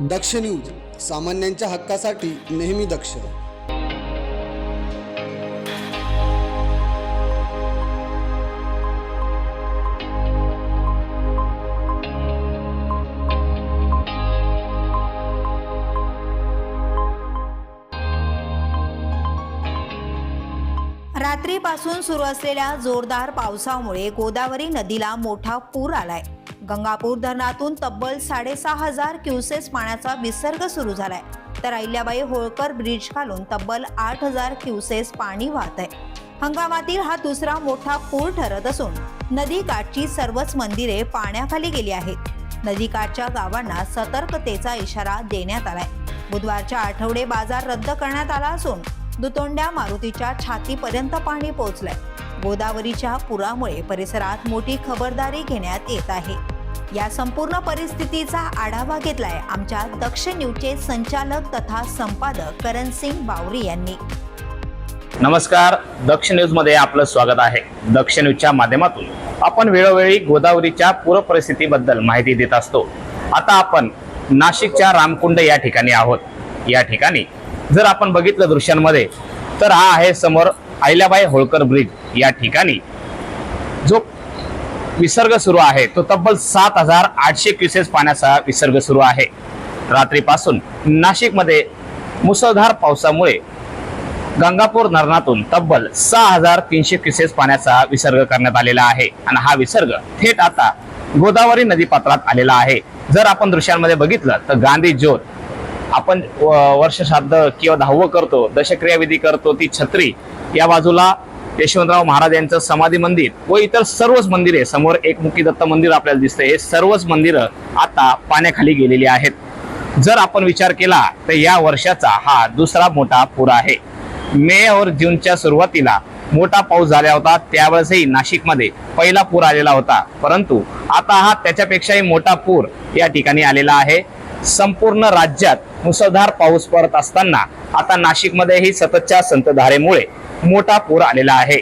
दक्ष news सामान्यांच्या हक्कासाठी नेहमी दक्ष. रात्रीपासून सुरू असलेल्या जोरदार पावसामुळे गोदावरी नदीला मोठा पूर आलाय. गंगापूर धरणातून तब्बल साडेसहा हजार क्युसेस पाण्याचा विसर्ग सुरू झालाय. तर अहिल्याबाई होळकर ब्रिज खालून तब्बल आठ हजार क्युसेस पाणी वाहत आहे हंगामातील हा दुसरा मोठा पूर ठरत असून नदीकाठची सर्वच मंदिरे पाण्याखाली गेली आहेत. नदीकाठच्या गावांना सतर्कतेचा इशारा देण्यात आलाय. बुधवारच्या आठवडे बाजार रद्द करण्यात आला असून दुतोंड्या मारुतीच्या छातीपर्यंत पाणी पोहोचलंय. गोदावरीच्या पुरामुळे परिसरात मोठी खबरदारी घेण्यात येत आहे. या संपूर्ण परिस्थितीचा आढावा घेतलाय आमच्या दक्ष न्यूजचे संचालक तथा संपादक करण सिंग बावरी यांनी. नमस्कार. दक्ष न्यूजमध्ये आपलं स्वागत आहे. दक्ष न्यूजच्या माध्यमातून आपण वेळोवेळी गोदावरीच्या पूर परिस्थितीबद्दल माहिती देत असतो. आता आपण नाशिकच्या रामकुंड या ठिकाणी आहोत. या ठिकाणी जर आपण बघितलं दृश्यांमध्ये तर हा आहे समोर अहिल्याबाई होळकर ब्रिज या ठिकाणी. जो विसर्ग सुरू आहे. तो तब्बल सात हजार आठशे क्युसेस पाण्याचा विसर्ग सुरू आहे. रात्रीपासून नाशिकमध्ये मुसळधार पावसामुळे गंगापूर धरणातून तब्बल सहा हजार तीनशे क्युसेस पाण्याचा विसर्ग करण्यात आलेला आहे. आणि हा विसर्ग थेट आता गोदावरी नदीपात्रात आलेला आहे. जर आपण दृश्यांमध्ये बघितलं तर गांधी ज्योत आपण व- वर्षश्राद्ध किंवा दहावं करतो दशक्रिया विधी करतो ती छत्री या बाजूला यशवंतराव महाराज यांचं समाधी मंदिर व इतर सर्वच मंदिरे समोर एकमुखी दत्त मंदिर आपल्याला दिसतं हे सर्वच मंदिरं आता पाण्याखाली गेलेली आहेत. जर आपण विचार केला तर या वर्षाचा हा दुसरा मोठा पूर आहे. मे और जूनच्या सुरुवातीला मोठा पाऊस झाला होता त्यावेळेसही नाशिकमध्ये पहिला पूर आलेला होता. परंतु आता हा त्याच्यापेक्षाही मोठा पूर या ठिकाणी आलेला आहे. संपूर्ण राज्यात मुसळधार पाऊस पडत असताना आता नाशिकमध्येही सततच्या संतधारेमुळे मोठा पूर आलेला आहे.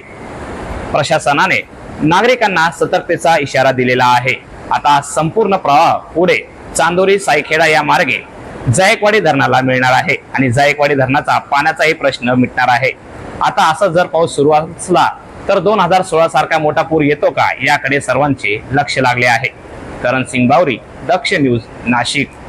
प्रशासनाने नागरिकांना सतर्कतेचा इशारा दिलेला आहे. आता संपूर्ण प्रवाह पुढे चांदोरी सायखेडा या मार्गे जायकवाडी धरणाला मिळणार आहे आणि जायकवाडी धरणाचा पाण्याचाही प्रश्न मिटणार आहे. आता असा जर पाऊस सुरू असला तर दोन हजार सोळा सारखा मोठा पूर येतो का याकडे सर्वांचे लक्ष लागले आहे. करण सिंग बावरी दक्ष न्यूज नाशिक.